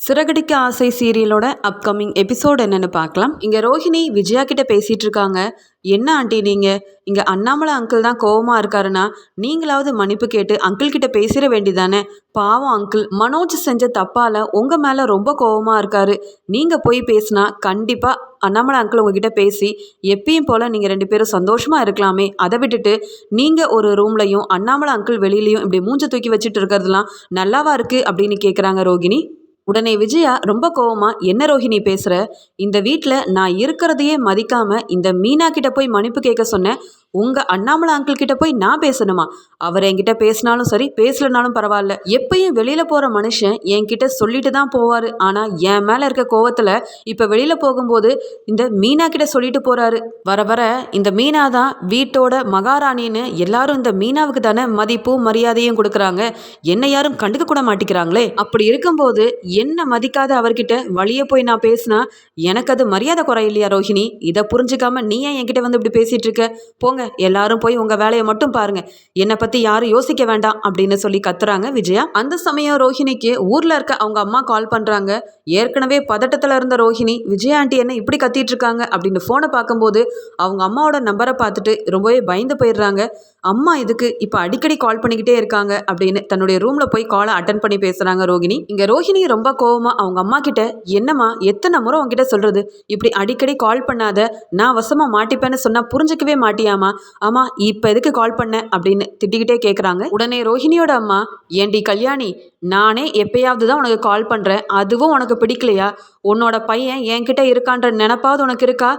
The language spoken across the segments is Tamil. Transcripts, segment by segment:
சிறகடிக்க ஆசை சீரியலோட அப்கமிங் எபிசோட் என்னன்னு பார்க்கலாம். இங்க ரோஹிணி விஜயா கிட்ட பேசிட்டு இருக்காங்க. என்ன ஆண்டி நீங்க? இங்க அண்ணாமலை அங்கிள் தான் கோவமாக இருக்காருன்னா நீங்களாவது மன்னிப்பு கேட்டு அங்கிள் கிட்ட பேசிட வேண்டிதானே பாவம் அங்கிள் மனோஜ் செஞ்ச தப்பால உங்க மேல ரொம்ப கோவமாக இருக்காரு. நீங்க போய் பேசினா கண்டிப்பா அண்ணாமலை அங்கிள் உங்ககிட்ட பேசி எப்பயும் போல நீங்க ரெண்டு பேரும் சந்தோஷமா இருக்கலாமே. அதை விட்டுட்டு நீங்க ஒரு ரூம்லையும் அண்ணாமலை அங்கிள் வெளியிலையும் இப்படி மூஞ்ச தூக்கி வச்சுட்டு இருக்கிறதுலாம் நல்லாவா இருக்கு அப்படின்னு கேட்குறாங்க ரோகிணி உடனே விஜயா ரொம்ப கோவமா என்ன ரோஹிணி பேசுற? இந்த வீட்டில் நான் இருக்கிறதையே மதிக்காம இந்த மீனா கிட்ட போய் மன்னிப்பு கேட்க சொன்னேன். உங்கள் அண்ணாமலை அங்கிள் கிட்ட போய் நான் பேசணுமா? அவர் என்கிட்ட பேசினாலும் சரி பேசலனாலும் பரவாயில்ல. எப்பயும் வெளியில் போகிற மனுஷன் என்கிட்ட சொல்லிட்டு தான் போவார். ஆனால் என் மேலே இருக்க கோவத்தில் இப்போ வெளியில் போகும்போது இந்த மீனா கிட்ட சொல்லிட்டு போகிறாரு வர வர இந்த மீனா தான் வீட்டோட மகாராணின்னு எல்லாரும் இந்த மீனாவுக்கு தானே மதிப்பும் மரியாதையும் கொடுக்குறாங்க. என்னை யாரும் கண்டுக்க கூட மாட்டேங்கிறாங்களே அப்படி இருக்கும்போது என்ன மதிக்காத அவர்கிட்ட வழியே போய் நான் பேசினா எனக்கு அது மரியாதை குறையில்லையா ரோஹிணி? இதை புரிஞ்சுக்காம நீ ஏன் என்கிட்ட வந்து இப்படி பேசிட்டு இருக்க? போங்க எல்லாரும் போய் உங்க வேலையை மட்டும் பாருங்க. என்னை பத்தி யாரும் யோசிக்க வேண்டாம் அப்படின்னு சொல்லி கத்துறாங்க விஜயா. அந்த சமயம் ரோஹிணிக்கு ஊர்ல இருக்க அவங்க அம்மா கால் பண்றாங்க. ஏற்கனவே பதட்டத்துல இருந்த ரோஹிணி விஜயா ஆண்டி என்ன இப்படி கத்திட்டு இருக்காங்க? அப்படின்னு போனை பார்க்கும்போது அவங்க அம்மாவோட நம்பரை பார்த்துட்டு ரொம்பவே பயந்து போயிடுறாங்க. அம்மா இதுக்கு இப்போ அடிக்கடி கால் பண்ணிக்கிட்டே இருக்காங்க அப்படின்னு தன்னுடைய ரூமில் போய் காலை அட்டன் பண்ணி பேசுகிறாங்க ரோகிணி. இங்கே ரோஹிணி ரொம்ப கோவமாக அவங்க அம்மா கிட்ட என்னம்மா எத்தனை முறை உங்ககிட்ட சொல்கிறது இப்படி அடிக்கடி கால் பண்ணாத நான் வசமாக மாட்டிப்பேன்னு சொன்னால் புரிஞ்சுக்கவே மாட்டியாமா ஆமாம் இப்போ எதுக்கு கால் பண்ண? அப்படின்னு திட்டிக்கிட்டே கேட்குறாங்க உடனே ரோஹிணியோட அம்மா ஏண்டி கல்யாணி நானே எப்பயாவது தான் உனக்கு கால் பண்ணுறேன் அதுவும் உனக்கு பிடிக்கலையா? உன்னோட பையன் என்கிட்ட இருக்கான்ற நினப்பாவது உனக்கு இருக்கா?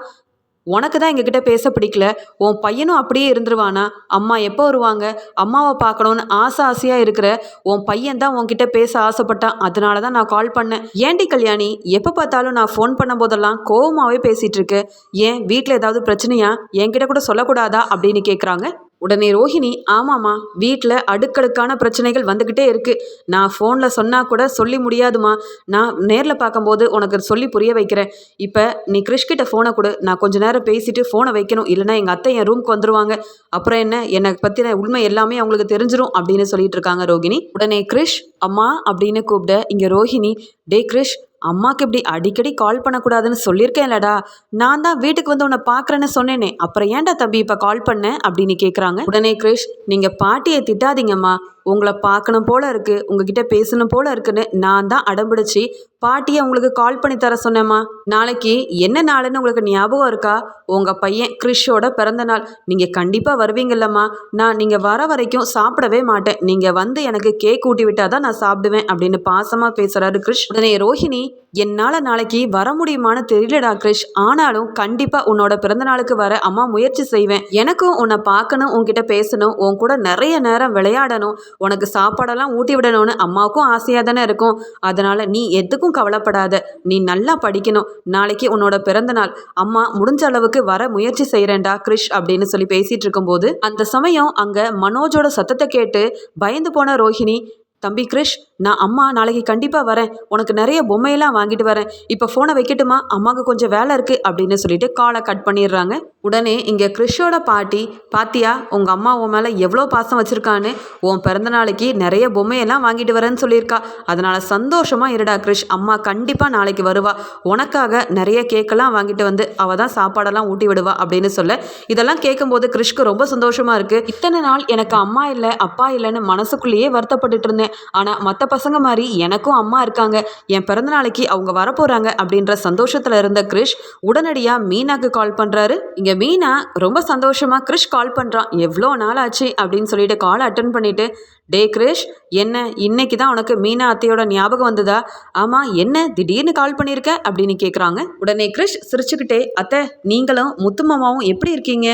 உனக்கு தான் எங்ககிட்ட பேச பிடிக்கல. உன் பையனும் அப்படியே இருந்துருவானா? அம்மா எப்போ வருவாங்க? அம்மாவை பார்க்கணுன்னு ஆசை ஆசையாக இருக்கிற உன் பையன் தான் உன்கிட்ட பேச ஆசைப்பட்டான். அதனால தான் நான் கால் பண்ணேன். ஏண்டி கல்யாணி? எப்போ பார்த்தாலும் நான் ஃபோன் பண்ணும் போதெல்லாம் கோவமாகவே பேசிகிட்டு இருக்கு. ஏன்? வீட்டில் ஏதாவது பிரச்சனையா? என்கிட்ட கூட சொல்லக்கூடாதா? அப்படின்னு கேட்குறாங்க உடனே ரோஹிணி ஆமாம்மா வீட்டில் அடுக்கடுக்கான பிரச்சனைகள் வந்துக்கிட்டே இருக்குது நான் ஃபோனில் சொன்னால் கூட சொல்லி முடியாதுமா நான் நேரில் பார்க்கும்போது உனக்கு சொல்லி புரிய வைக்கிறேன். இப்போ நீ கிறிஷ்கிட்ட ஃபோனை கொடு. நான் கொஞ்ச நேரம் பேசிட்டு ஃபோனை வைக்கணும். இல்லைனா எங்கள் அத்தை என் ரூமுக்கு வந்துருவாங்க. அப்புறம் என்ன? என்னை பற்றின உண்மை எல்லாமே அவங்களுக்கு தெரிஞ்சிடும் அப்படின்னு சொல்லிட்டு இருக்காங்க ரோகிணி உடனே கிறிஷ் அம்மா அப்படின்னு கூப்பிட இங்கே ரோஹிணி டே கிறிஷ் அம்மாவுக்கு இப்படி அடிக்கடி கால் பண்ணக்கூடாதுன்னு சொல்லியிருக்கேன்லடா. நான் தான் வீட்டுக்கு வந்து உன்னை பார்க்குறேன்னு சொன்னேனே. அப்புறம் ஏன்டா தம்பி இப்போ கால் பண்ண? அப்படின்னு கேட்குறாங்க உடனே கிரிஷ் நீங்கள் பாட்டியை திட்டாதீங்கம்மா. உங்களை பார்க்கணும் போல இருக்கு உங்ககிட்ட பேசணும் போல இருக்குன்னு நான் தான் அடம்பிடிச்சு பாட்டியை உங்களுக்கு கால் பண்ணி தர சொன்னேம்மா. நாளைக்கு என்ன நாளுன்னு உங்களுக்கு ஞாபகம் இருக்கா? உங்கள் பையன் கிறிஷோட பிறந்த நாள். நீங்கள் கண்டிப்பாக வருவீங்கல்லம்மா. நான் நீங்கள் வர வரைக்கும் சாப்பிடவே மாட்டேன். நீங்கள் வந்து எனக்கு கேக் ஊட்டி விட்டால் தான் நான் சாப்பிடுவேன் அப்படின்னு பாசமாக பேசுகிறாரு கிறிஷ். உடனே ரோஹிணி என்னால் நாளைக்கு வர முடியுமான்னு தெரியலடா கிறிஷ். ஆனாலும் கண்டிப்பாக உன்னோட பிறந்த நாளுக்கு வர அம்மா முயற்சி செய்வேன். எனக்கும் உன்னை பார்க்கணும் உன்கிட்ட பேசணும் உன் கூட நிறைய நேரம் விளையாடணும். உனக்கு சாப்பாடெல்லாம் ஊட்டி விடணும்னு அம்மாவுக்கும் ஆசையாக தானே இருக்கும். அதனால் நீ எதுக்கும் கவலைப்படாத. நீ நல்லா படிக்கணும். நாளைக்கு உன்னோட பிறந்த நாள். அம்மா முடிஞ்ச அளவுக்கு வர முயற்சி செய்கிறேன்டா கிரிஷ் அப்படின்னு சொல்லி பேசிகிட்டு இருக்கும்போது அந்த சமயம் அங்கே மனோஜோட சத்தத்தை கேட்டு பயந்து போன ரோஹிணி தம்பி கிரிஷ் நான் அம்மா நாளைக்கு கண்டிப்பாக வரேன். உனக்கு நிறைய பொம்மையெல்லாம் வாங்கிட்டு வரேன். இப்போ ஃபோனை வைக்கட்டுமா? அம்மாவுக்கு கொஞ்சம் வேலை இருக்குது அப்படின்னு சொல்லிட்டு காலை கட் பண்ணிடுறாங்க. உடனே இங்கே கிறிஷோட பாட்டி பாத்தியா உங்கள் அம்மா உன் மேலே எவ்வளோ பாசம் வச்சுருக்கான்னு? உன் பிறந்த நாளைக்கு நிறைய பொம்மையெல்லாம் வாங்கிட்டு வரேன்னு சொல்லியிருக்கா. அதனால் சந்தோஷமாக இருடா கிறிஷ் அம்மா கண்டிப்பாக நாளைக்கு வருவா. உனக்காக நிறைய கேக்கெல்லாம் வாங்கிட்டு வந்து அவள் தான் சாப்பாடெல்லாம் ஊட்டி விடுவா அப்படின்னு சொல்ல இதெல்லாம் கேட்கும்போது கிறிஷ்க்கு ரொம்ப சந்தோஷமாக இருக்குது இத்தனை நாள் எனக்கு அம்மா இல்லை அப்பா இல்லைன்னு மனசுக்குள்ளேயே வருத்தப்பட்டுட்டு இருந்தேன். ஆனால் மற்ற பசங்க மாதிரி எனக்கும் அம்மா இருக்காங்க. என் பிறந்த நாளைக்கு அவங்க வரப்போகிறாங்க அப்படின்ற சந்தோஷத்தில் இருந்த கிரிஷ் உடனடியாக மீனாக்கு கால் பண்ணுறாரு இங்கே மீனா ரொம்ப சந்தோஷமாக கிரிஷ் கால் பண்ணுறான் எவ்வளோ நாள் ஆச்சு அப்படின்னு சொல்லிட்டு கால் அட்டன் பண்ணிவிட்டு டே கிரிஷ் என்ன இன்னைக்கு தான் உனக்கு மீனா அத்தையோட ஞாபகம் வந்ததா? ஆமாம் என்ன திடீர்னு கால் பண்ணியிருக்க அப்படின்னு கேட்குறாங்க உடனே கிரிஷ் சிரிச்சுக்கிட்டே அத்தை நீங்களும் முத்துமாமாவும் எப்படி இருக்கீங்க?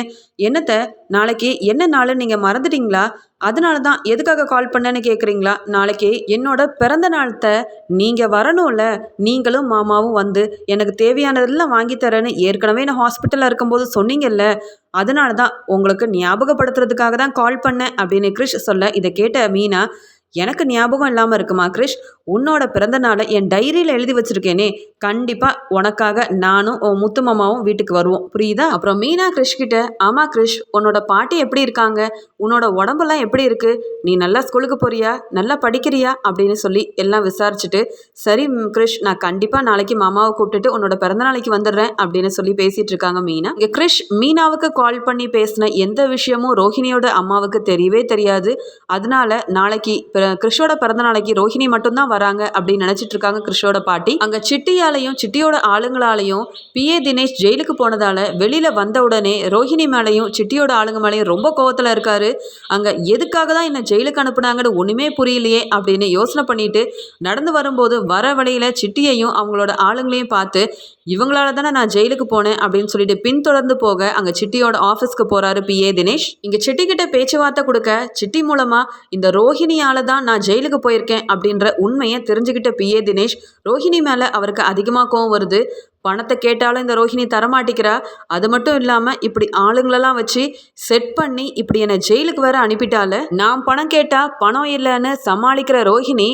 என்னத்த நாளைக்கு என்ன நாளுன்னு நீங்கள் மறந்துட்டீங்களா? அதனால தான் எதுக்காக கால் பண்ணேன்னு கேட்குறீங்களா நாளைக்கு என்னோட பிறந்த நாளத்தை நீங்கள் வரணும்ல. நீங்களும் மாமாவும் வந்து எனக்கு தேவையானதெல்லாம் வாங்கி தரேன்னு ஏற்கனவே நான் ஹாஸ்பிட்டலில் இருக்கும்போது சொன்னீங்கல்ல. அதனால தான் உங்களுக்கு ஞாபகப்படுத்துறதுக்காக தான் கால் பண்ணேன். அப்படின்னு கிரிஷ் சொல்ல இதை கேட்ட மீனா எனக்கு ஞாபகம் இல்லாமல் இருக்குமா கிரிஷ்? உன்னோட பிறந்த நாளை என் டைரியில் எழுதி வச்சிருக்கேனே. கண்டிப்பாக உனக்காக நானும் உன் முத்து மாமாவும் வீட்டுக்கு வருவோம். புரியுதா? அப்புறம் மீனா கிரிஷ் கிட்ட ஆமா கிரிஷ் உன்னோட பாட்டி எப்படி இருக்காங்க? உன்னோட உடம்பெல்லாம் எப்படி இருக்கு? நீ நல்லா ஸ்கூலுக்கு போறியா? நல்லா படிக்கிறியா? அப்படின்னு சொல்லி எல்லாம் விசாரிச்சுட்டு சரி கிரிஷ் நான் கண்டிப்பாக நாளைக்கு மாமாவை கூப்பிட்டுட்டு உன்னோட பிறந்த நாளைக்கு வந்துடுறேன் அப்படின்னு சொல்லி பேசிட்டு இருக்காங்க மீனா. இங்கே கிரிஷ் மீனாவுக்கு கால் பண்ணி பேசின எந்த விஷயமும் ரோஹிணியோட அம்மாவுக்கு தெரியவே தெரியாது. அதனால நாளைக்கு கிறிஷோட பிறந்த நாளைக்கு ரோஹிணி மட்டும்தான் வராங்க அப்படின்னு நினைச்சிட்டு இருக்காங்க கிறிஷோட பாட்டி. அங்க சிட்டியாலையும் சிட்டியோட ஆளுங்களாலையும் பிஏ தினேஷ் ஜெயிலுக்கு போனதால வெளியில வந்த உடனே ரோஹிணி மேலையும் சிட்டியோட ஆளுங்க மேலையும் ரொம்ப கோவத்துல இருக்காரு. அங்க எதுக்காக தான் என்ன ஜெயிலுக்கு அனுப்புனாங்கன்னு ஒண்ணுமே புரியலையே அப்படின்னு யோசனை பண்ணிட்டு நடந்து வரும்போது வர வழியில சிட்டியையும் அவங்களோட ஆளுங்களையும் பார்த்து இவங்களால தானே நான் ஜெயிலுக்கு போனேன் அப்படின்னு சொல்லிட்டு பின்தொடர்ந்து போக அங்க சிட்டியோட ஆஃபீஸ்க்கு போறாரு பிஏ தினேஷ். இங்க சிட்டி கிட்ட பேச்சுவார்த்தை கொடுக்க சிட்டி மூலமா இந்த ரோஹிணியால தான் நான் ஜெயிலுக்கு போயிருக்கேன் அப்படின்ற உண்மையை தெரிஞ்சுக்கிட்ட பிஏ தினேஷ் ரோஹிணி மேலே அவருக்கு அதிகமாக கோவம் வருது. பணத்தை கேட்டாலும் இந்த ரோஹிணி தரமாட்டிக்கிறா. அது மட்டும் இல்லாமல் இப்படி ஆளுங்களெல்லாம் வச்சு செட் பண்ணி இப்படி என்னை ஜெயிலுக்கு வேற அனுப்பிட்டால. நான் பணம் கேட்டா பணம் இல்லைன்னு சமாளிக்கிற ரோஹிணி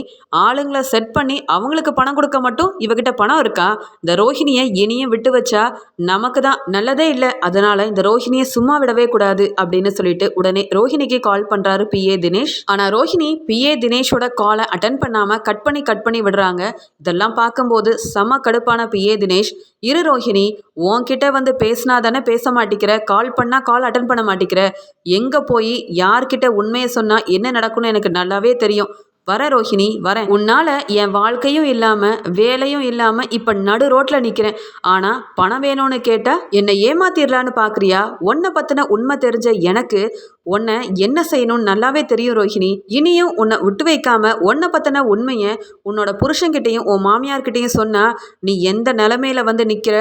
ஆளுங்களை செட் பண்ணி அவங்களுக்கு பணம் கொடுக்க மட்டும் இவகிட்ட பணம் இருக்கா? இந்த ரோஹிணியை இனியும் விட்டு வச்சா நமக்கு தான் நல்லதே இல்லை. அதனால இந்த ரோஹிணியை சும்மா விடவே கூடாது அப்படின்னு சொல்லிட்டு உடனே ரோஹிணிக்கு கால் பண்றாரு பிஏ தினேஷ். ஆனா ரோஹிணி பிஏ தினேஷோட காலை அட்டன் பண்ணாம கட் பண்ணி கட் பண்ணி விடுறாங்க. இதெல்லாம் பார்க்கும்போது செம கடுப்பான பிஏ தினேஷ். இரு ரோஹிணி உன்கிட்ட வந்து பேசினா தானே பேச மாட்டேங்கிற கால் பண்ணால் கால் அட்டன் பண்ண மாட்டேங்கிற எங்கே போய் யார்கிட்ட உண்மையை சொன்னால் என்ன நடக்கும்னு எனக்கு நல்லாவே தெரியும். வர ரோஹிணி வரேன். உன்னால என் வாழ்க்கையும் இல்லாம வேலையும் இல்லாம இப்ப நடு ரோட்ல நிக்கிறேன். ஆனா பணம் வேணும்னு கேட்டா என்னை ஏமாத்திடலான்னு பாக்குறியா? உன்னை பத்தின உண்மை தெரிஞ்ச எனக்கு உன்னை என்ன செய்யணும்னு நல்லாவே தெரியும் ரோஹிணி. இனியும் உன்னை விட்டு வைக்காம உன்னை பத்தின உண்மையை உன்னோட புருஷன்கிட்டையும் உன் மாமியார்கிட்டையும் சொன்னா நீ எந்த நிலைமையில வந்து நிக்கிற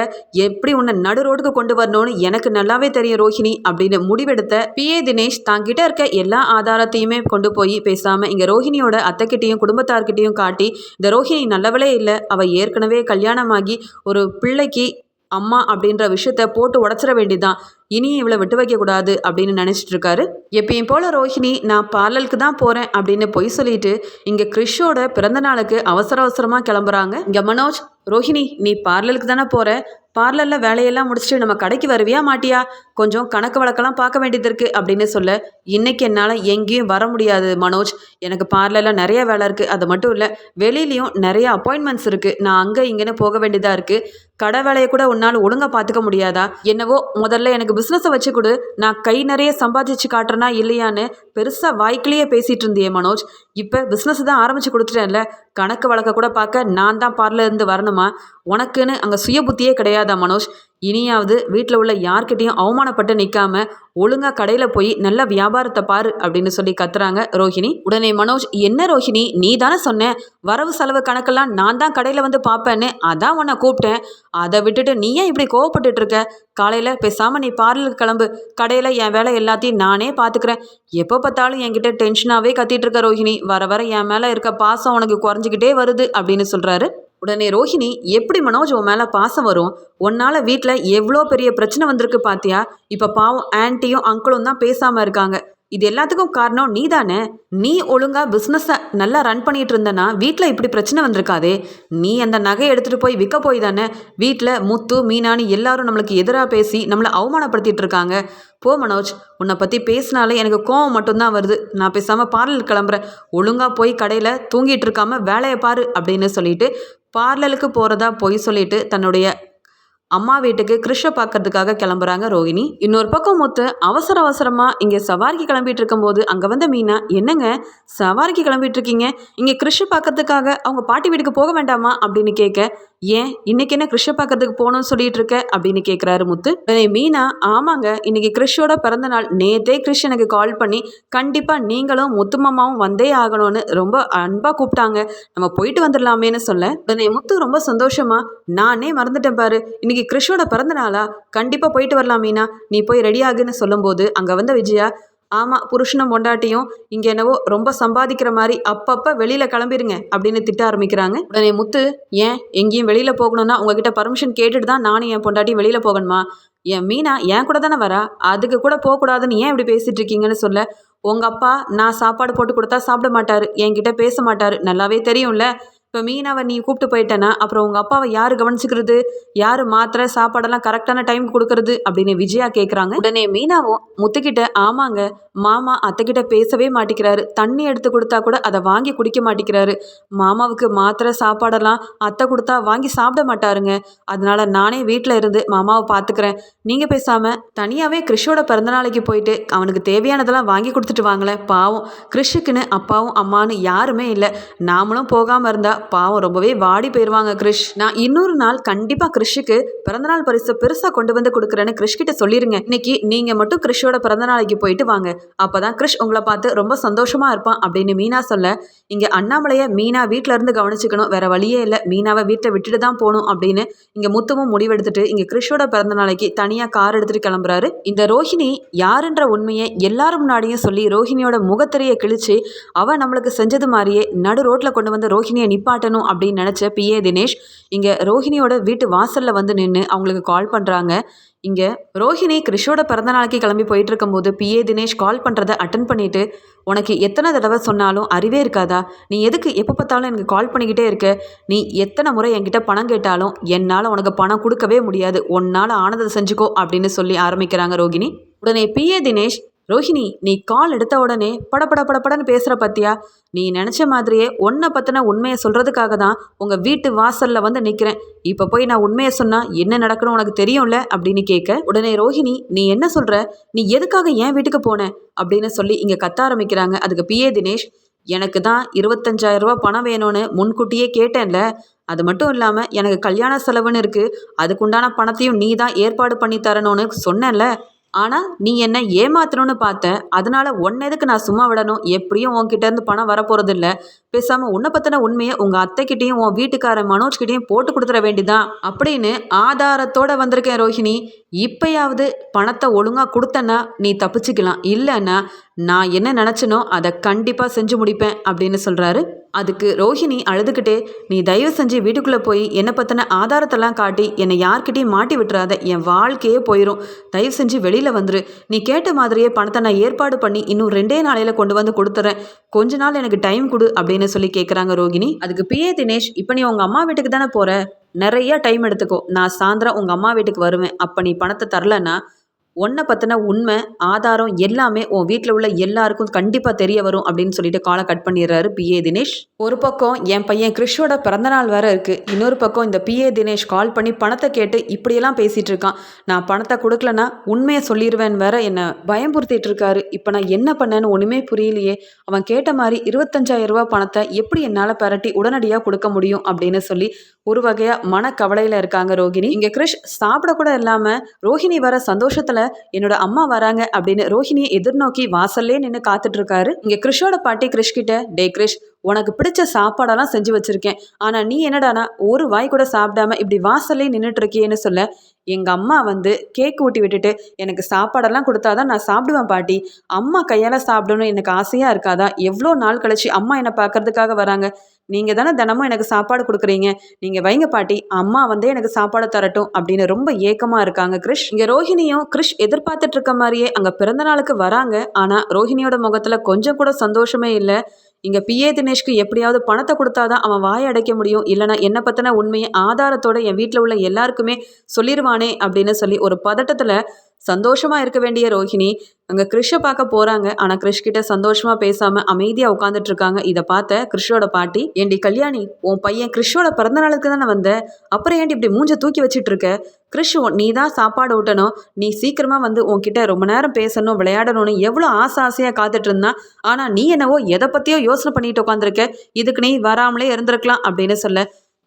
எப்படி உன்னை நடு ரோடுக்கு கொண்டு வரணும்னு எனக்கு நல்லாவே தெரியும் ரோஹிணி அப்படின்னு முடிவெடுத்த பிஏ தினேஷ் தாங்கிட்ட இருக்க எல்லா ஆதாரத்தையுமே கொண்டு போய் பேசாம இங்க ரோஹிணியோட அத்தைக்கிட்டையும் குடும்பத்தார்கிட்டையும் காட்டி இந்த ரோஹிணி நல்லவளே இல்லை. அவ ஏற்கனவே கல்யாணமாகி ஒரு பிள்ளைக்கு அம்மா அப்படின்ற விஷயத்த போட்டு உடச்சிட வேண்டியதுதான். இனியும் இவளை விட்டு வைக்கக்கூடாது அப்படின்னு நினச்சிட்டு இருக்காரு எப்பயும் போல ரோஹிணி நான் பார்லருக்கு தான் போகிறேன் அப்படின்னு பொய் சொல்லிட்டு இங்கே கிறிஷோட பிறந்த நாளுக்கு அவசர அவசரமாக கிளம்புறாங்க. இங்கே மனோஜ் ரோஹிணி நீ பார்லருக்கு தானே போகிற பார்லரில் வேலையெல்லாம் முடிச்சுட்டு நம்ம கடைக்கு வருவியா மாட்டியா? கொஞ்சம் கணக்கு வழக்கெல்லாம் பார்க்க வேண்டியது இருக்குது அப்படின்னு சொல்ல இன்னைக்கு என்னால் எங்கேயும் வர முடியாது மனோஜ். எனக்கு பார்லரில் நிறைய வேலை இருக்குது அது மட்டும் இல்லை வெளியிலையும் நிறைய அப்பாயின்மெண்ட்ஸ் இருக்குது நான் அங்கே இங்கேன்னு போக வேண்டியதாக இருக்குது கடை வேலையை கூட உன்னால் ஒழுங்காக பார்த்துக்க முடியாதா? என்னவோ முதல்ல எனக்கு பிஸ்னஸை வச்சு கொடு. நான் கை நிறைய சம்பாதிச்சு காட்டுறேனா இல்லையான்னு பெருசாக வாய்க்கிலேயே பேசிகிட்டு இருந்தியே மனோஜ். இப்போ பிஸ்னஸ் தான் ஆரம்பித்து கொடுத்துட்டேன்ல. கணக்கு வழக்க கூட பார்க்க நான் தான் பார்லருந்து வரணுமா? உனக்குன்னு அங்கே சுய புத்தியே கிடையாதா மனோஜ்? இனியாவது வீட்டில் உள்ள யார்கிட்டையும் அவமானப்பட்டு நிற்காம ஒழுங்காக கடையில் போய் நல்ல வியாபாரத்தை பாரு அப்படின்னு சொல்லி கத்துறாங்க ரோஹிணி. உடனே மனோஜ் என்ன ரோஹிணி? நீ தானே சொன்னேன் வரவு செலவு கணக்கெல்லாம் நான் தான் கடையில் வந்து பார்ப்பேன்னு. அதான் உன்னை கூப்பிட்டேன். அதை விட்டுட்டு நீ ஏன் இப்படி கோவப்பட்டுட்டு இருக்க? காலையில் பேசாமல் நீ பார்லருக்கு கிளம்பு. கடையில் என் வேலை எல்லாத்தையும் நானே பார்த்துக்கிறேன். எப்போ பார்த்தாலும் என்கிட்ட டென்ஷனாகவே கத்திட்டு இருக்க ரோஹிணி. வர வர என் மேலே இருக்க பாசம் உனக்கு குறைஞ்சிக்கிட்டே வருது அப்படின்னு சொல்கிறாரு உடனே ரோஹிணி எப்படி மனோஜ் உன் மேலே பாசம் வரும்? உன்னால் வீட்டில் எவ்வளோ பெரிய பிரச்சனை வந்திருக்கு பாத்தியா? இப்போ பாவம் ஆன்ட்டியும் அங்கிளும் தான் பேசாமல் இருக்காங்க. இது எல்லாத்துக்கும் காரணம் நீ தானே நீ ஒழுங்காக பிஸ்னஸை நல்லா ரன் பண்ணிட்டு இருந்தனா வீட்டில் இப்படி பிரச்சனை வந்திருக்காதே. நீ அந்த நகையை எடுத்துகிட்டு போய் விற்க போய் தானே. வீட்டில் முத்து மீனானி எல்லாரும் நம்மளுக்கு எதிராக பேசி நம்மளை அவமானப்படுத்திட்டு இருக்காங்க. போ மனோஜ் உன்னை பற்றி பேசினாலே எனக்கு கோவம் மட்டும்தான் வருது. நான் பேசாமல் பார்லர் கிளம்புறேன். ஒழுங்காக போய் கடையில் தூங்கிட்டு இருக்காம வேலையை பாரு அப்படின்னு சொல்லிட்டு பார்லருக்கு போகிறதா பொய் சொல்லிட்டு தன்னுடைய அம்மா வீட்டுக்கு கிருஷ்ண பார்க்கறதுக்காக கிளம்புறாங்க ரோஹிணி. இன்னொரு பக்கம் முத்து அவசர அவசரமாக இங்கே சவாரிக்கு கிளம்பிட்டு இருக்கும்போது அங்கே வந்த மீனா என்னங்க? சவாரிக்கு கிளம்பிட்டு இருக்கீங்க? இங்கே கிருஷ்ண பார்க்கறதுக்காக அவங்க பாட்டி வீட்டுக்கு போக வேண்டாமா? அப்படின்னு கேட்க ஏன்? இன்னைக்கு என்ன கிருஷ்ண பார்க்கறதுக்கு போகணும்னு சொல்லிட்டு இருக்க? அப்படின்னு கேட்குறாரு முத்து. உடனே மீனா ஆமாங்க. இன்னைக்கு கிருஷோட பிறந்த நாள். நேத்தே கிருஷ் எனக்கு கால் பண்ணி கண்டிப்பாக நீங்களும் முத்து மாமாவும் வந்தே ஆகணும்னு ரொம்ப அன்பாக கூப்பிட்டாங்க. நம்ம போயிட்டு வந்துடலாமேன்னு சொல்ல. உடனே முத்து ரொம்ப சந்தோஷமா நானே மறந்துட்டேன் பாரு. இன்னைக்கு கிருஷ்ணோட பிறந்த நாளா? கண்டிப்பாக போயிட்டு வரலாம் மீனா. நீ போய் ரெடி ஆகுன்னு சொல்லும்போது அங்கே வந்த விஜயா ஆமாம் புருஷனும் பொண்டாட்டியும் இங்கே என்னவோ ரொம்ப சம்பாதிக்கிற மாதிரி அப்பப்போ வெளியில் கிளம்பிருங்க அப்படின்னு திட்ட ஆரம்பிக்கிறாங்க. உடனே முத்து ஏன்? எங்கேயும் வெளியில் போகணும்னா உங்ககிட்ட பர்மிஷன் கேட்டுட்டு தான் நானும் என் பொண்டாட்டி வெளியில் போகணுமா? என் மீனா என் கூட தானே வரா? அதுக்கு கூட போகக்கூடாதுன்னு ஏன் இப்படி பேசிகிட்டு இருக்கீங்கன்னு சொல்ல? உங்கள் அப்பா நான் சாப்பாடு போட்டு கொடுத்தா சாப்பிட மாட்டார் என்கிட்ட பேச மாட்டார் நல்லாவே தெரியும்ல. இப்போ மீனாவை நீ கூப்பிட்டு போயிட்டேன்னா அப்புறம் உங்கள் அப்பாவை யார் கவனிச்சுக்கிறது? யார் மாத்திரை சாப்பாடெல்லாம் கரெக்டான டைமுக்கு கொடுக்கறது? அப்படின்னு விஜயா கேட்குறாங்க உடனே மீனாவும் முத்துக்கிட்ட ஆமாங்க மாமா அத்தைக்கிட்ட பேசவே மாட்டேங்கிறாரு தண்ணி எடுத்து கொடுத்தா கூட அதை வாங்கி குடிக்க மாட்டேங்கிறாரு மாமாவுக்கு மாத்திரை சாப்பாடெல்லாம் அத்தை கொடுத்தா வாங்கி சாப்பிட மாட்டாருங்க. அதனால நானே வீட்டில் இருந்து மாமாவை பார்த்துக்கிறேன் நீங்கள் பேசாமல் தனியாகவே கிறிஷோட பிறந்தநாளைக்கு போயிட்டு அவனுக்கு தேவையானதெல்லாம் வாங்கி கொடுத்துட்டு வாங்களேன். பாவம் கிறிஷுக்குன்னு அப்பாவும் அம்மான்னு யாருமே இல்லை. நாமளும் போகாமல் இருந்தால் பாவம் ரொம்பவே வாடி போயிடுவாங்க கிறிஷ் நான் இன்னொரு நாள் கண்டிப்பாக கிறிஷுக்கு பிறந்தநாள் பரிசு பெருசாக கொண்டு வந்து கொடுக்குறேன்னு கிறிஷ் கிட்ட சொல்லிருங்க. இன்னைக்கு நீங்கள் மட்டும் கிறிஷோட பிறந்தநாளைக்கு போயிட்டு வாங்க. அப்பதான் கிறிஷ் உங்களை பார்த்து ரொம்ப சந்தோஷமா இருப்பான் அப்படின்னு மீனா சொல்ல இங்க அண்ணாமலைய மீனா வீட்ல இருந்து கவனிச்சுக்கணும். வேற வழியே இல்லை. மீனாவை வீட்டை விட்டுட்டு தான் போகணும் அப்படின்னு இங்க முத்தமும் முடிவெடுத்துட்டு இங்க கிறிஷோட பிறந்த நாளைக்கு தனியா கார் எடுத்துட்டு கிளம்புறாரு. இந்த ரோஹிணி யாருன்ற உண்மையை எல்லாரும் முன்னாடியும் சொல்லி ரோஹிணியோட முகத்திரையை கிழிச்சு அவ நம்மளுக்கு செஞ்சது மாதிரியே நடு ரோட்ல கொண்டு வந்து ரோஹிணியை காப்பாற்றணும் அப்படின்னு நினச்ச பிஏ தினேஷ் இங்கே ரோஹிணியோட வீட்டு வாசலில் வந்து நின்று அவங்களுக்கு கால் பண்ணுறாங்க இங்கே ரோஹிணி கிறிஷோட பிறந்த நாளைக்கு கிளம்பி போயிட்டு இருக்கும்போது பிஏ தினேஷ் கால் பண்ணுறதை அட்டன் பண்ணிட்டு உனக்கு எத்தனை தடவை சொன்னாலும் அறிவே இருக்காதா? நீ எதுக்கு எப்போ பார்த்தாலும் எனக்கு கால் பண்ணிக்கிட்டே இருக்க? நீ எத்தனை முறை என்கிட்ட பணம் கேட்டாலும் என்னால் உனக்கு பணம் கொடுக்கவே முடியாது. உன்னால் ஆனதை செஞ்சுக்கோ அப்படின்னு சொல்லி ஆரம்பிக்கிறாங்க ரோகிணி உடனே பிஏ தினேஷ் ரோஹிணி நீ கால் எடுத்த உடனே படபட படப்படன்னு பேசுகிற பத்தியா? நீ நினச்ச மாதிரியே உன்னை பற்றின உண்மையை சொல்கிறதுக்காக தான் உங்கள் வீட்டு வாசலில் வந்து நிற்கிறேன் இப்போ போய் நான் உண்மையை சொன்னால் என்ன நடக்கணும் உனக்கு தெரியும்ல? அப்படின்னு கேட்க உடனே ரோஹிணி நீ என்ன சொல்கிற நீ எதுக்காக என் வீட்டுக்கு போன? அப்படின்னு சொல்லி இங்கே கத்த ஆரம்பிக்கிறாங்க. அதுக்கு பிஏ தினேஷ் எனக்கு தான் இருபத்தஞ்சாயிரம் ரூபா பணம் வேணும்னு முன்கூட்டியே கேட்டேன்ல. அது மட்டும் இல்லாமல் எனக்கு கல்யாண செலவுன்னு இருக்குது அதுக்குண்டான பணத்தையும் நீ தான் ஏற்பாடு பண்ணி தரணும்னு சொன்னேன்ல. ஆனால் நீ என்ன ஏமாத்தணும்னு பார்த்த அதனால ஒன்ன எதுக்கு நான் சும்மா விடணும்? எப்படியும் உன்கிட்ட இருந்து பணம் வரப்போகிறது இல்லை பேசாமல் உன்னை பற்றின உண்மையை உங்கள் அத்தைக்கிட்டேயும் உன் வீட்டுக்காரன் மனோஜ்கிட்டையும் போட்டு கொடுத்துட வேண்டிதான். அப்படின்னு ஆதாரத்தோடு வந்திருக்கேன் ரோஹிணி. இப்பயாவது பணத்தை ஒழுங்காக கொடுத்தனா நீ தப்பிச்சுக்கலாம். இல்லைன்னா நான் என்ன நினச்சனோ அதை கண்டிப்பாக செஞ்சு முடிப்பேன் அப்படின்னு சொல்கிறாரு அதுக்கு ரோஹிணி அழுதுகிட்டே நீ தயவு செஞ்சு வீட்டுக்குள்ளே போய் என்னை பற்றின ஆதாரத்தெல்லாம் காட்டி என்னை யார்கிட்டையும் மாட்டி விட்டுறாத. என் வாழ்க்கையே போயிடும் தயவு செஞ்சு வெளியில் வந்துரு. நீ கேட்ட மாதிரியே பணத்தை நான் ஏற்பாடு பண்ணி இன்னும் ரெண்டே நாளையில் கொண்டு வந்து கொடுத்துறேன். கொஞ்ச நாள் எனக்கு டைம் கொடு அப்படின்னு சொல்லி கேட்குறாங்க ரோகிணி அதுக்கு பிஏ தினேஷ் இப்போ நீ உங்கள் அம்மா வீட்டுக்கு தானே போகிற நிறைய டைம் எடுத்துக்கோ. நான் சாயந்தரம் உங்கள் அம்மா வீட்டுக்கு வருவேன். அப்போ நீ பணத்தை தரலன்னா உன்னை பற்றின உண்மை ஆதாரம் எல்லாமே உன் வீட்டில் உள்ள எல்லாருக்கும் கண்டிப்பாக தெரிய வரும் அப்படின்னு சொல்லிட்டு காலை கட் பண்ணிடுறாரு பிஏ தினேஷ். ஒரு பக்கம் என் பையன் கிறிஷோட பிறந்தநாள் வேற இருக்குது இன்னொரு பக்கம் இந்த பிஏ தினேஷ் கால் பண்ணி பணத்தை கேட்டு இப்படியெல்லாம் பேசிகிட்டு இருக்கான். நான் பணத்தை கொடுக்கலனா உண்மையை சொல்லிடுவேன் வேற என்னை பயம்புறுத்திட்டு இருக்காரு. இப்போ நான் என்ன பண்ணேன்னு ஒன்றுமே புரியலையே. அவன் கேட்ட மாதிரி இருபத்தஞ்சாயிரம் ரூபா பணத்தை எப்படி என்னால் பரட்டி உடனடியாக கொடுக்க முடியும் அப்படின்னு சொல்லி ஒரு வகையாக மனக்கவலையில் இருக்காங்க ரோகிணி. இங்கே கிறிஷ் சாப்பிட கூட இல்லாமல் ரோஹிணி வர சந்தோஷத்தில் என்னோட அம்மா வராங்க அப்படின்னு ரோஹிணியை எதிர்நோக்கி வாசல்லே நின்று காத்துட்டு இருக்காரு இங்கே கிறிஷோட பாட்டி கிறிஷ் கிட்ட டே கிறிஷ் உனக்கு பிடிச்ச சாப்பாடெல்லாம் செஞ்சு வச்சிருக்கேன். ஆனால் நீ என்னடானா ஒரு வாய் கூட சாப்பிடாம இப்படி வாசல்லே நின்றுட்டு இருக்கியேன்னு சொல்ல. எங்கள் அம்மா வந்து கேக் ஊட்டி விட்டுட்டு எனக்கு சாப்பாடெல்லாம் கொடுத்தாதான் நான் சாப்பிடுவேன் பாட்டி. அம்மா கையால் சாப்பிடணும் எனக்கு ஆசையாக இருக்காதா? எவ்வளோ நாள் கழிச்சு அம்மா என்னை பார்க்கறதுக்காக வராங்க. நீங்கள் தானே தினமும் எனக்கு சாப்பாடு கொடுக்குறீங்க. நீங்கள் வைங்க பாட்டி அம்மா வந்து எனக்கு சாப்பாடு தரட்டும் அப்படின்னு ரொம்ப ஏக்கமாக இருக்காங்க கிருஷ். இங்கே ரோஹிணியும் கிருஷ் எதிர்பார்த்துட்டு இருக்க மாதிரியே அங்கே பிறந்த நாளுக்கு வராங்க. ஆனால் ரோஹிணியோட முகத்தில் கொஞ்சம் கூட சந்தோஷமே இல்லை. இங்கே பிஏ தினேஷ்க்கு எப்படியாவது பணத்தை கொடுத்தாதான் அவன் வாயை அடைக்க முடியும். இல்லைனா என்னை பற்றின உண்மையை ஆதாரத்தோட என் வீட்டில் உள்ள எல்லாருக்குமே சொல்லிடுவானே அப்படின்னு சொல்லி ஒரு பதட்டத்தில் சந்தோஷமாக இருக்க வேண்டிய ரோஹிணி. அங்கே கிறிஷை பார்க்க போகிறாங்க ஆனால் கிறிஷ் கிட்ட சந்தோஷமாக பேசாமல் அமைதியாக உட்காந்துட்டு இருக்காங்க. இதை பார்த்த கிறிஷோட பாட்டி ஏண்டி கல்யாணி உன் பையன் கிறிஷோட பிறந்த நாளுக்கு தானே வந்த? அப்புறம் ஏன்டி இப்படி மூஞ்ச தூக்கி வச்சிட்டு இருக்க? கிறிஷ் நீ தான் சாப்பாடு ஊட்டணும். நீ சீக்கிரமாக வந்து உன்கிட்ட ரொம்ப நேரம் பேசணும் விளையாடணும்னு எவ்வளோ ஆசை ஆசையாக காத்துட்டு இருந்தான் ஆனால் நீ என்னவோ எதை பற்றியோ யோசனை பண்ணிட்டு உட்காந்துருக்க இதுக்கு நீ வராமலே இருந்திருக்கலாம் அப்படின்னு சொல்ல.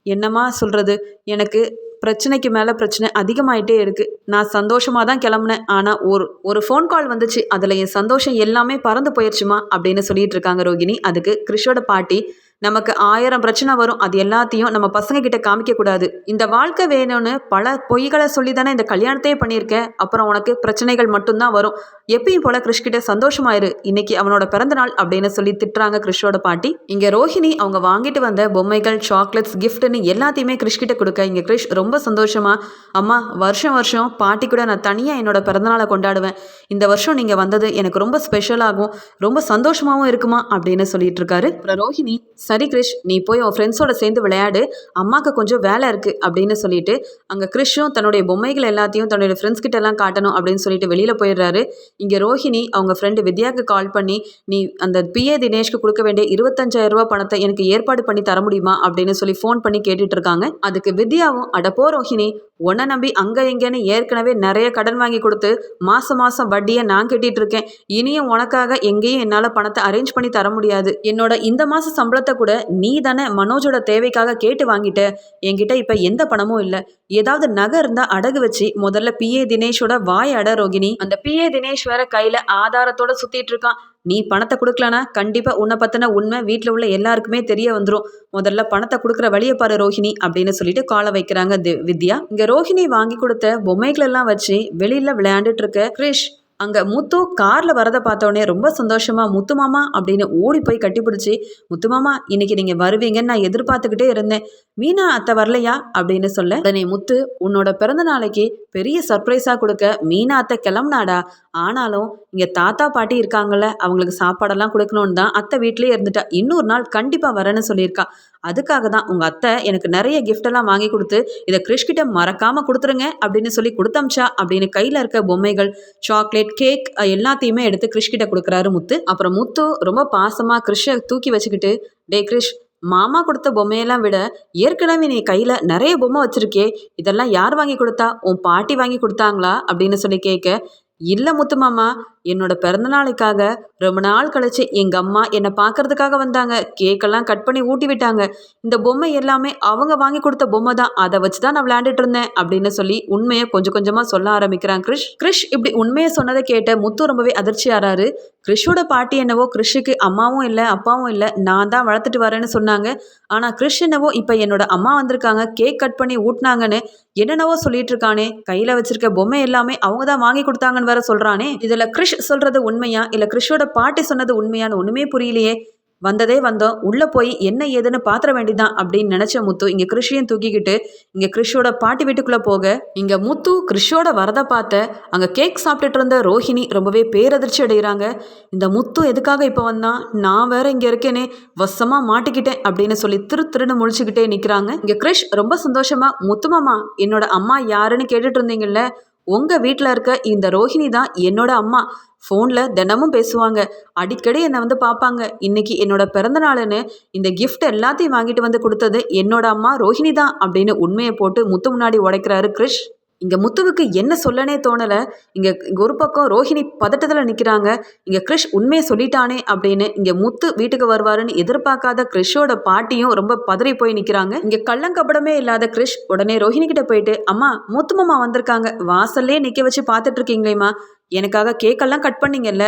என்னம்மா சொல்கிறது எனக்கு பிரச்சனைக்கு மேலே பிரச்சனை அதிகமாயிட்டே இருக்குது நான் சந்தோஷமாக தான் கிளம்புனேன். ஆனால் ஒரு ஒரு ஃபோன் கால் வந்துச்சு. அதில் என் சந்தோஷம் எல்லாமே பறந்து போயிடுச்சுமா அப்படின்னு சொல்லிட்டு இருக்காங்க ரோகிணி. அதுக்கு கிறிஷோட பாட்டி நமக்கு ஆயிரம் பிரச்சனை வரும். அது எல்லாத்தையும் நம்ம பசங்க கிட்ட காமிக்க கூடாது இந்த வாழ்க்கை வேணும்னு பல பொய்களை சொல்லி தானே இந்த கல்யாணத்தையே பண்ணியிருக்கேன். அப்புறம் உனக்கு பிரச்சனைகள் மட்டும்தான் வரும். எப்பயும் போல கிறிஷ் கிட்ட சந்தோஷமாயிரு. இன்னைக்கு அவனோட பிறந்த நாள் அப்படின்னு சொல்லி திட்டுறாங்க கிறிஷோட பாட்டி. இங்க ரோஹிணி அவங்க வாங்கிட்டு வந்த பொம்மைகள் சாக்லேட்ஸ் கிஃப்ட்னு எல்லாத்தையுமே கிறிஷ் கிட்ட கொடுக்க இங்க கிறிஷ் ரொம்ப சந்தோஷமா அம்மா வருஷம் வருஷம் பாட்டி கூட நான் தனியா என்னோட பிறந்தநாளை கொண்டாடுவேன். இந்த வருஷம் நீங்க வந்தது எனக்கு ரொம்ப ஸ்பெஷலாகும் ரொம்ப சந்தோஷமாவும் இருக்குமா? அப்படின்னு சொல்லிட்டு இருக்காரு. அப்புறம் ரோஹிணி சரி கிரிஷ் நீ போய் உன் ஃப்ரெண்ட்ஸோட சேர்ந்து விளையாடு. அம்மாவுக்கு கொஞ்சம் வேலை இருக்குது அப்படின்னு சொல்லிட்டு அங்கே கிரிஷும் தன்னுடைய பொம்மைகள் எல்லாத்தையும் தன்னுடைய ஃப்ரெண்ட்ஸ் கிட்ட எல்லாம் காட்டணும் அப்படின்னு சொல்லிட்டு வெளியில் போயிடுறாரு. இங்கே ரோஹிணி அவங்க ஃப்ரெண்டு வித்யாவுக்கு கால் பண்ணி நீ அந்த பிஏ தினேஷ்க்கு கொடுக்க வேண்டிய இருபத்தஞ்சாயிரம் ரூபா பணத்தை எனக்கு ஏற்பாடு பண்ணி தர முடியுமா? அப்படின்னு சொல்லி ஃபோன் பண்ணி கேட்டுட்டு இருக்காங்க அதுக்கு வித்யாவும் அடப்போ ரோஹிணி உன்னை நம்பி அங்கே இங்கேன்னு ஏற்கனவே நிறைய கடன் வாங்கி கொடுத்து மாதம் மாதம் வட்டியை நான் கட்டிட்டு இருக்கேன் இனியும் உனக்காக எங்கேயும் என்னால் பணத்தை அரேஞ்ச் பண்ணி தர முடியாது. என்னோட இந்த மாத சம்பளத்தை கூட நீ தானே மனோஜோட தேவைக்காக கேட்டு வாங்கிட்ட? என்கிட்ட இப்போ எந்த பணமும் இல்லை. ஏதாவது நகை இருந்தால் அடகு வச்சு முதல்ல பிஏ தினேஷோட வாய் அட ரோகிணி. அந்த பிஏ தினேஷ் வேற கையில் ஆதாரத்தோட சுற்றிட்டு இருக்கான். நீ பணத்தை கொடுக்கலனா கண்டிப்பாக உன்னை பற்றின உண்மை வீட்டில் உள்ள எல்லாருக்குமே தெரிய வந்துடும் முதல்ல பணத்தை கொடுக்குற வழியை பாரு ரோஹிணி அப்படின்னு சொல்லிட்டு காலை வைக்கிறாங்க வித்யா. இங்கே ரோஹிணி வாங்கி கொடுத்த பொம்மைகள் எல்லாம் வச்சு வெளியில் விளையாண்டுட்டு இருக்க கிரிஷ். அங்கே முத்து காரில் வரதை பார்த்தோன்னே ரொம்ப சந்தோஷமாக முத்து மாமா அப்படின்னு ஓடி போய் கட்டிப்பிடிச்சி முத்து மாமா இன்னைக்கு நீங்கள் வருவீங்கன்னு நான் எதிர்பார்த்துக்கிட்டே இருந்தேன். மீனா அத்தை வரலையா? அப்படின்னு சொல்ல உடனே முத்து உன்னோட பிறந்த நாளைக்கு பெரிய சர்ப்ரைஸாக கொடுக்க மீனா அத்தை கிளம்புனாடா. ஆனாலும் இங்கே தாத்தா பாட்டி இருக்காங்கல்ல அவங்களுக்கு சாப்பாடெல்லாம் கொடுக்கணுன்னு தான் அத்தை வீட்லேயே இருந்துட்டா. இன்னொரு நாள் கண்டிப்பாக வரேன்னு சொல்லியிருக்கா. அதுக்காக தான் உங்கள் அத்தை எனக்கு நிறைய கிஃப்டெல்லாம் வாங்கி கொடுத்து இதை கிறிஷ்கிட்ட மறக்காமல் கொடுத்துருங்க அப்படின்னு சொல்லி கொடுத்தம்ச்சா அப்படின்னு கையில் இருக்க பொம்மைகள் சாக்லேட் கேக் எல்லாத்தையுமே எடுத்து கிறிஷ்கிட்ட கொடுக்குறாரு முத்து. அப்புறம் முத்து ரொம்ப பாசமாக கிறிஷை தூக்கி வச்சுக்கிட்டு டே கிறிஷ் மாமா கொடுத்த பொம்மையெல்லாம் விட ஏற்கனவே நீ கையில் நிறைய பொம்மை வச்சிருக்கே இதெல்லாம் யார் வாங்கி கொடுத்தா? உன் பாட்டி வாங்கி கொடுத்தாங்களா? அப்படின்னு சொல்லி கேட்க இல்லை முத்து மாமா என்னோட பிறந்த நாளைக்காக ரொம்ப நாள் கழிச்சு எங்கள் அம்மா என்னை பார்க்கறதுக்காக வந்தாங்க. கேக்கெல்லாம் கட் பண்ணி ஊட்டி விட்டாங்க. இந்த பொம்மை எல்லாமே அவங்க வாங்கி கொடுத்த பொம்மை தான். அதை வச்சு தான் நான் விளையாண்டுட்டு இருந்தேன் அப்படின்னு சொல்லி உண்மையை கொஞ்சம் கொஞ்சமாக சொல்ல ஆரம்பிக்கிறான் கிரிஷ். கிரிஷ் இப்படி உண்மையை சொன்னதை கேட்ட முத்து ரொம்பவே அதிர்ச்சி ஆறாரு. கிறிஷோட பாட்டி என்னவோ கிறிஷுக்கு அம்மாவும் இல்லை அப்பாவும் இல்லை நான் தான் வளர்த்துட்டு வரேன்னு சொன்னாங்க. ஆனால் கிறிஷ் என்னவோ இப்போ என்னோட அம்மா வந்திருக்காங்க கேக் கட் பண்ணி ஊட்டினாங்கன்னு என்னென்னவோ சொல்லிட்டு இருக்கானே. கையில் வச்சிருக்க பொம்மை எல்லாமே அவங்க தான் வாங்கி கொடுத்தாங்கன்னு வேற சொல்கிறானே இதில் கிறிஷ் சொல்கிறது உண்மையா? இல்லை கிறிஷோட பாட்டி சொன்னது உண்மையான்னு ஒன்றுமே புரியலையே. வந்ததே வந்தோம். உள்ளே போய் என்ன ஏதுன்னு பாத்திர வேண்டிதான் அப்படின்னு நினச்ச முத்து இங்கே கிருஷியும் தூக்கிக்கிட்டு இங்கே கிருஷியோட பாட்டி வீட்டுக்குள்ளே போக. இங்கே முத்து கிருஷியோட வரதை பார்த்த அங்கே கேக் சாப்பிட்டுட்டு இருந்த ரோஹிணி ரொம்பவே பேரதிர்ச்சி அடைகிறாங்க. இந்த முத்து எதுக்காக இப்போ வந்தான் நான் வேற இங்கே இருக்கேனே வசமாக மாட்டிக்கிட்டேன் அப்படின்னு சொல்லி திரு திருன்னு முழிச்சுக்கிட்டே நிற்கிறாங்க இங்கே கிருஷ் ரொம்ப சந்தோஷமா முத்து மாமா என்னோட அம்மா யாருன்னு கேட்டுட்டு இருந்தீங்கல்ல உங்கள் வீட்டில் இருக்க இந்த ரோஹிணி தான் என்னோட அம்மா. ஃபோனில் தினமும் பேசுவாங்க. அடிக்கடி என்னை வந்து பார்ப்பாங்க இன்னைக்கு என்னோட பிறந்த நாளுன்னு இந்த கிஃப்ட் எல்லாத்தையும் வாங்கிட்டு வந்து கொடுத்தது என்னோட அம்மா ரோஹிணி தான் அப்படின்னு உண்மையை போட்டு முத்து முன்னாடி உடைக்கிறாரு கிரிஷ். இங்கே முத்துவுக்கு என்ன சொல்லனே தோணலை. இங்கே இங்கே ஒரு பக்கம் ரோஹிணி பதட்டத்தில் நிற்கிறாங்க இங்கே கிரிஷ் உண்மையை சொல்லிட்டானே அப்படின்னு இங்கே முத்து வீட்டுக்கு வருவாருன்னு எதிர்பார்க்காத கிறிஷோட பாட்டியும் ரொம்ப பதறி போய் நிற்கிறாங்க இங்கே கள்ளங்கபடமே இல்லாத கிறிஷ் உடனே ரோஹிணி கிட்ட போயிட்டு அம்மா முத்து மாமா வந்திருக்காங்க. வாசல்லே நிற்க வச்சு பார்த்துட்டு இருக்கீங்களேம்மா. எனக்காக கேக்கெல்லாம் கட் பண்ணீங்கல்ல.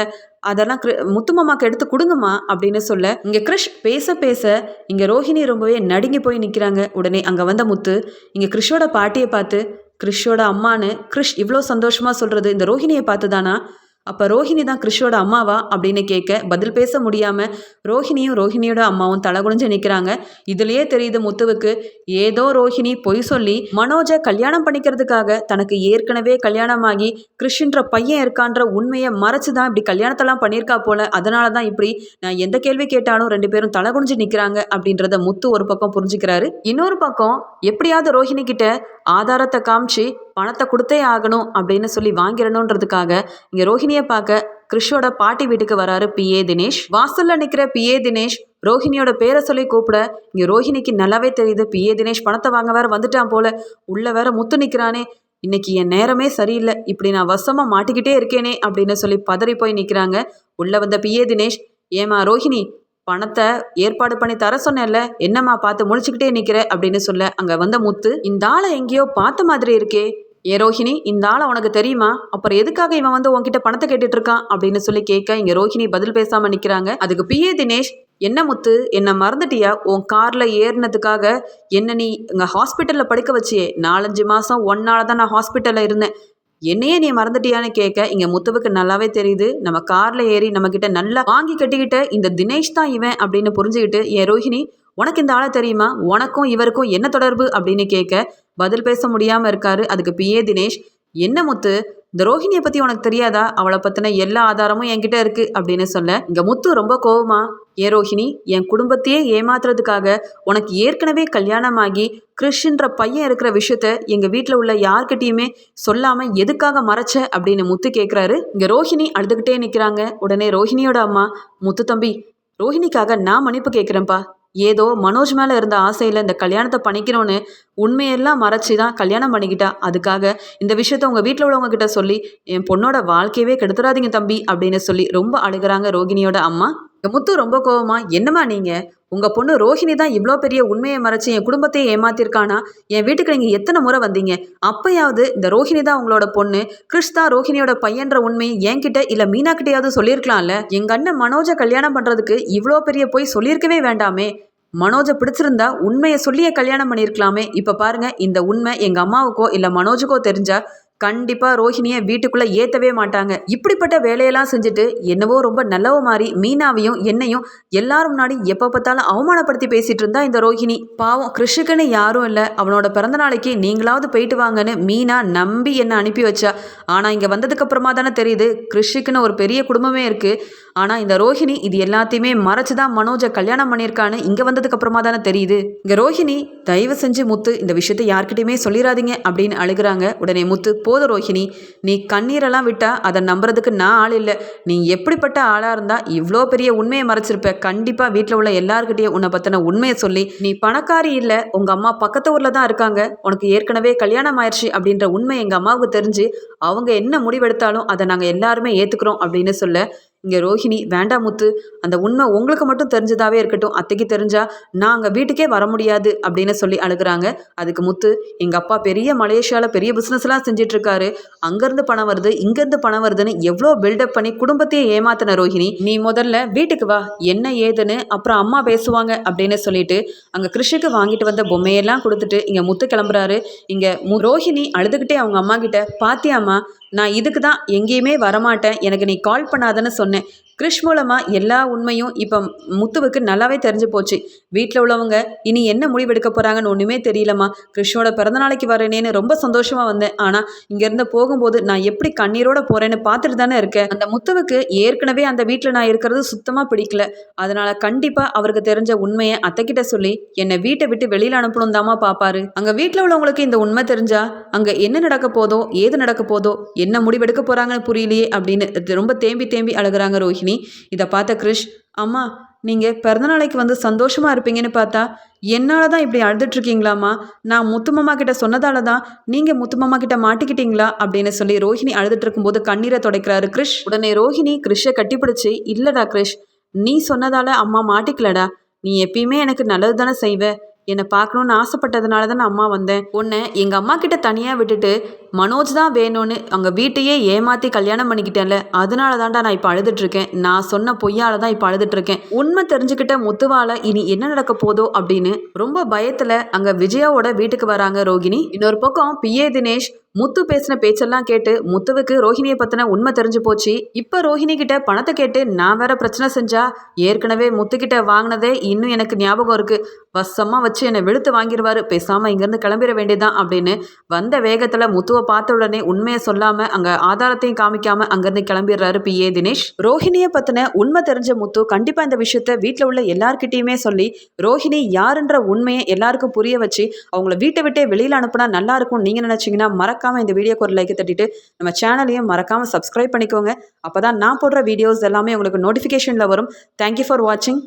அதெல்லாம் முத்து மாமாக்கு எடுத்து கொடுங்கம்மா அப்படின்னு சொல்ல இங்கே கிறிஷ் பேச பேச இங்கே ரோஹிணி ரொம்பவே நடுங்கி போய் நிற்கிறாங்க உடனே அங்கே வந்த முத்து இங்கே கிறிஷோட பாட்டியை பார்த்து கிறிஷோட அம்மான்னு கிறிஷ் இவ்வளோ சந்தோஷமாக சொல்கிறது இந்த ரோஹிணியை பார்த்து தானா அப்போ ரோஹிணி தான் கிறிஷோட அம்மாவா அப்படின்னு கேட்க பதில் பேச முடியாமல் ரோஹிணியும் ரோஹிணியோட அம்மாவும் தலகுனிஞ்சு நிற்கிறாங்க இதுலயே தெரியுது முத்துவுக்கு ஏதோ ரோஹிணி பொய் சொல்லி மனோஜை கல்யாணம் பண்ணிக்கிறதுக்காக தனக்கு ஏற்கனவே கல்யாணமாகி கிறிஷ்ன்ற பையன் இருக்கான்ற உண்மையை மறைச்சு தான் இப்படி கல்யாணத்தெல்லாம் பண்ணியிருக்கா போல. அதனால தான் இப்படி நான் எந்த கேள்வி கேட்டாலும் ரெண்டு பேரும் தலகுனிஞ்சு நிற்கிறாங்க அப்படின்றத முத்து ஒரு பக்கம் புரிஞ்சுக்கிறாரு. இன்னொரு பக்கம் எப்படியாவது ரோஹிணி கிட்ட ஆதாரத்தை காமிச்சு பணத்தை கொடுத்தே ஆகணும் அப்படின்னு சொல்லி வாங்கிடணுன்றதுக்காக இங்கே ரோஹிணியை பார்க்க கிறிஷோட பாட்டி வீட்டுக்கு வராரு பிஏ தினேஷ். வாசல்ல நிற்கிற பிஏ தினேஷ் ரோஹிணியோட பேரை சொல்லி கூப்பிட இங்கே ரோஹிணிக்கு நல்லாவே தெரியுது. பிஏ தினேஷ் பணத்தை வாங்க வேற வந்துட்டான் போல. உள்ள வேற முத்து நிற்கிறானே இன்னைக்கு என் நேரமே சரியில்லை. இப்படி நான் வசமாக மாட்டிக்கிட்டே இருக்கேனே அப்படின்னு சொல்லி பதறி போய் நிற்கிறாங்க உள்ள வந்த பிஏ தினேஷ் ஏமா ரோஹிணி பணத்தை ஏற்பாடு பண்ணி தர சொன்னேன்ல. என்னம்மா பார்த்து முழிச்சுக்கிட்டே நிற்கிற அப்படின்னு சொல்ல அங்கே வந்த முத்து இந்த ஆளை எங்கேயோ பார்த்த மாதிரி இருக்கே. ஏ ரோஹிணி இந்த ஆள் உனக்கு தெரியுமா? அப்புறம் எதுக்காக இவன் வந்து உன்கிட்ட பணத்தை கேட்டுட்டு இருக்கான் அப்படின்னு சொல்லி கேட்க இங்க ரோஹிணி பதில் பேசாம நிக்கிறாங்க. அதுக்கு பிஏ தினேஷ் என்ன முத்து என்ன மறந்துட்டியா? உன் கார்ல ஏறினதுக்காக என்ன நீ இங்க ஹாஸ்பிட்டல்ல படுக்க வச்சியே? நாலஞ்சு மாசம் ஒன்னால தான் நான் ஹாஸ்பிட்டல்ல இருந்தேன். என்னையே நீ மறந்துட்டியான்னு கேட்க இங்க முத்துவுக்கு நல்லாவே தெரியுது. நம்ம கார்ல ஏறி நம்ம கிட்ட நல்லா வாங்கி கட்டிக்கிட்ட இந்த தினேஷ் தான் இவன் அப்படின்னு புரிஞ்சுக்கிட்டு ஏ ரோஹிணி உனக்கு இந்த ஆளை தெரியுமா? உனக்கும் இவருக்கும் என்ன தொடர்பு அப்படின்னு கேட்க பதில் பேச முடியாம இருக்காரு. அதுக்கு பிஏ தினேஷ் என்ன முத்து? இந்த ரோஹிணியை பத்தி உனக்கு தெரியாதா? அவளை பத்தின எல்லா ஆதாரமும் என்கிட்ட இருக்கு அப்படின்னு சொல்ல இங்க முத்து ரொம்ப கோவமா? ஏ ரோஹிணி என் குடும்பத்தையே ஏமாத்துறதுக்காக உனக்கு ஏற்கனவே கல்யாணமாகி கிறிஷ்ன்ற பையன் இருக்கிற விஷயத்த எங்க வீட்டில் உள்ள யார்கிட்டயுமே சொல்லாம எதுக்காக மறைச்ச? அப்படின்னு முத்து கேட்குறாரு இங்க ரோஹிணி அழுதுகிட்டே நிற்கிறாங்க உடனே ரோஹிணியோட அம்மா முத்து தம்பி ரோஹிணிக்காக நான் மன்னிப்பு கேட்குறேன்ப்பா ஏதோ மனோஜ் மேலே இருந்த ஆசையில் இந்த கல்யாணத்தை பண்ணிக்கணும்னு உண்மையெல்லாம் மறைச்சி தான் கல்யாணம் பண்ணிக்கிட்டா. அதுக்காக இந்த விஷயத்த உங்கள் வீட்டில் உள்ளவங்க கிட்ட சொல்லி என் பொண்ணோட வாழ்க்கையவே கெடுத்துடாதீங்க தம்பி அப்படின்னு சொல்லி ரொம்ப அழுகிறாங்க ரோகிணியோட அம்மா. முத்து ரொம்ப கோவமா என்னம்மா நீங்கள் உங்கள் பொண்ணு ரோஹிணி தான் இவ்வளோ பெரிய உண்மையை மறைச்சி என் குடும்பத்தையே ஏமாத்திருக்கானா? என் வீட்டுக்கு நீங்கள் எத்தனை முறை வந்தீங்க? அப்பயாவது இந்த ரோஹிணி தான் உங்களோட பொண்ணு கிறிஷ் தான் ரோஹிணியோட பையன்ற உண்மை என்கிட்ட இல்லை மீனா கிட்டயாவது சொல்லியிருக்கலாம்ல? எங்கள் அண்ணன் மனோஜை கல்யாணம் பண்ணுறதுக்கு இவ்வளோ பெரிய போய் சொல்லியிருக்கவே வேண்டாமே. மனோஜை பிடிச்சிருந்தா உண்மையை சொல்லியே கல்யாணம் பண்ணியிருக்கலாமே. இப்போ பாருங்க இந்த உண்மை எங்கள் அம்மாவுக்கோ இல்லை மனோஜுக்கோ தெரிஞ்சா கண்டிப்பாக ரோஹிணியை வீட்டுக்குள்ளே ஏற்றவே மாட்டாங்க. இப்படிப்பட்ட வேலையெல்லாம் செஞ்சுட்டு என்னவோ ரொம்ப நல்லவ மாதிரி மீனாவையும் என்னையும் எல்லாரும் முன்னாடி எப்போ பார்த்தாலும் அவமானப்படுத்தி பேசிகிட்டு இருந்தா இந்த ரோஹிணி. பாவம் கிருஷிக்குன்னு யாரும் இல்லை. அவனோட பிறந்த நாளைக்கு நீங்களாவது போயிட்டு வாங்கன்னு மீனா நம்பி என்னை அனுப்பி வச்சா. ஆனால் இங்கே வந்ததுக்கப்புறமா தானே தெரியுது கிருஷிக்குன்னு ஒரு பெரிய குடும்பமே இருக்குது ஆனால் இந்த ரோஹிணி இது எல்லாத்தையுமே மறைச்சு தான் மனோஜை கல்யாணம் பண்ணியிருக்கான்னு இங்கே வந்ததுக்கப்புறமா தானே தெரியுது. இங்கே ரோஹிணி தயவு செஞ்சு முத்து இந்த விஷயத்தை யார்கிட்டையுமே சொல்லிடாதீங்க அப்படின்னு அழுகிறாங்க. உடனே முத்து போதும் ரோஹிணி நீ கண்ணீரெல்லாம் விட்டா அதை நம்புறதுக்கு நான் ஆள் இல்லை. நீ எப்படிப்பட்ட ஆளாக இருந்தால் இவ்வளோ பெரிய உண்மையை மறைச்சிருப்ப. கண்டிப்பாக வீட்டில் உள்ள எல்லார்கிட்டயும் உன்னை பற்றின உண்மையை சொல்லி நீ பணக்காரி இல்லை உங்கள் அம்மா பக்கத்து ஊரில் தான் இருக்காங்க. உனக்கு ஏற்கனவே கல்யாணம் ஆயிடுச்சு அப்படின்ற உண்மை எங்கள் அம்மாவுக்கு தெரிஞ்சு அவங்க என்ன முடிவெடுத்தாலும் அதை நாங்கள் எல்லாருமே ஏற்றுக்குறோம் அப்படின்னு சொல்ல இங்கே ரோஹிணி வேண்டாம் முத்து அந்த உண்மை உங்களுக்கு மட்டும் தெரிஞ்சதாவே இருக்கட்டும். அத்தைக்கு தெரிஞ்சா நான் அங்கே வீட்டுக்கே வர முடியாது அப்படின்னு சொல்லி அழுகுறாங்க. அதுக்கு முத்து எங்கள் அப்பா பெரிய மலேசியாவில் பெரிய பிஸ்னஸ்லாம் செஞ்சிட்ருக்காரு. அங்கேருந்து பணம் வருது இங்கேருந்து பணம் வருதுன்னு எவ்வளோ பில்டப் பண்ணி குடும்பத்தையே ஏமாத்தின ரோஹிணி. நீ முதல்ல வீட்டுக்கு வா என்ன ஏதுன்னு அப்புறம் அம்மா பேசுவாங்க அப்படின்னு சொல்லிட்டு அங்கே கிருஷிக்கு வாங்கிட்டு வந்த பொம்மையெல்லாம் கொடுத்துட்டு இங்கே முத்து கிளம்புறாரு. இங்கே மு ரோஹிணி அழுதுகிட்டே அவங்க அம்மா கிட்ட பாத்தியாமா நான் இதுக்கு தான் எங்கேயுமே வரமாட்டேன். எனக்கு நீ கால் பண்ணாதன்னு சொன்னேன். கிறிஷ் மூலமாக எல்லா உண்மையும் இப்போ முத்துவுக்கு நல்லாவே தெரிஞ்சு போச்சு. வீட்டில் உள்ளவங்க இனி என்ன முடிவெடுக்க போகிறாங்கன்னு ஒன்றுமே தெரியலம்மா. கிறிஷோட பிறந்தநாளைக்கு வரேனேன்னு ரொம்ப சந்தோஷமாக வந்தேன். ஆனால் இங்கேருந்து போகும்போது நான் எப்படி கண்ணீரோட போகிறேன்னு பார்த்துட்டு தானே இருக்கேன். அந்த முத்துவுக்கு ஏற்கனவே அந்த வீட்டில் நான் இருக்கிறது சுத்தமாக பிடிக்கல. அதனால் கண்டிப்பாக அவருக்கு தெரிஞ்ச உண்மையை அத்தைக்கிட்ட சொல்லி என்னை வீட்டை விட்டு வெளியில் அனுப்பணும் தாமா பார்ப்பாரு அங்கே வீட்டில் உள்ளவங்களுக்கு இந்த உண்மை தெரிஞ்சா அங்கே என்ன நடக்க போதோ ஏது நடக்க போதோ என்ன முடிவெடுக்க போகிறாங்கன்னு புரியலையே அப்படின்னு ரொம்ப தேம்பி தேம்பி அழுகுறாங்க ரோஹிணி. இதை பார்த்த கிருஷ் அம்மா நீங்கள் பிறந்தநாளைக்கு வந்து சந்தோஷமாக இருப்பீங்கன்னு பார்த்தா என்னால் தான் இப்படி அழுதுட்ருக்கீங்களாம்மா நான் முத்துமாமா கிட்ட சொன்னதால தான் நீங்கள் முத்துமாமா கிட்ட மாட்டிக்கிட்டீங்களா? அப்படின்னு சொல்லி ரோஹிணி அழுதுட்டு இருக்கும்போது கண்ணீரை துடைக்கிறாரு கிருஷ். உடனே ரோஹிணி கிருஷை கட்டிப்பிடிச்சு இல்லைடா கிருஷ் நீ சொன்னதால அம்மா மாட்டிக்கலடா. நீ எப்பயுமே எனக்கு நல்லது தானே செய்வ. என்னை பார்க்கணுன்னு ஆசைப்பட்டதுனால தான் நான் அம்மா வந்தேன். உன்னை எங்கள் அம்மா கிட்ட தனியாக விட்டுட்டு மனோஜ் தான் வேணும்னு அவங்க வீட்டையே ஏமாற்றி கல்யாணம் பண்ணிக்கிட்டேன்ல அதனால தான்டா நான் இப்போ அழுதுட்ருக்கேன் நான் சொன்ன பொய்யால தான் இப்போ அழுதுட்ருக்கேன் உண்மை தெரிஞ்சுக்கிட்ட முத்துவால இனி என்ன நடக்க போதோ அப்படின்னு ரொம்ப பயத்தில் அங்கே விஜயாவோட வீட்டுக்கு வராங்க ரோகிணி. இன்னொரு பக்கம் பிஏ தினேஷ் முத்து பேசின பேச்செல்லாம் கேட்டு முத்துவுக்கு ரோஹிணியை பற்றின உண்மை தெரிஞ்சு போச்சு. இப்போ ரோஹிணி கிட்ட பணத்தை கேட்டு நான் வேற பிரச்சனை செஞ்சா ஏற்கனவே முத்துக்கிட்ட வாங்கினதே இன்னும் எனக்கு ஞாபகம் இருக்கு. வசமாக வச்சு என்னை வெளுத்து வாங்கிடுவாரு பேசாமல் இங்கேருந்து கிளம்பிட வேண்டியதான் அப்படின்னு வந்த வேகத்தில் முத்துவை பார்த்த உடனே உண்மையை சொல்லாமல் அங்கே ஆதாரத்தையும் காமிக்காமல் அங்கேருந்து கிளம்பிடுறாரு பி ஏ தினேஷ். ரோஹிணியை பற்றின உண்மை தெரிஞ்ச முத்து கண்டிப்பாக இந்த விஷயத்த வீட்டில் உள்ள எல்லார்கிட்டயுமே சொல்லி ரோஹிணி யாருன்ற உண்மையை எல்லாருக்கும் புரிய வச்சு அவங்கள வீட்டை விட்டே வெளியில் அனுப்புனா நல்லா இருக்கும் நீங்கள் நினச்சிங்கன்னா மறக்காமல் இந்த வீடியோக்கு ஒரு லைக் தட்டிட்டு நம்ம சேனலையும் மறக்காமல் சப்ஸ்கிரைப் பண்ணிக்கோங்க. அப்போ தான் நான் போடுற வீடியோஸ் எல்லாமே உங்களுக்கு நோட்டிஃபிகேஷனில் வரும். தேங்க்யூ ஃபார் வாட்சிங்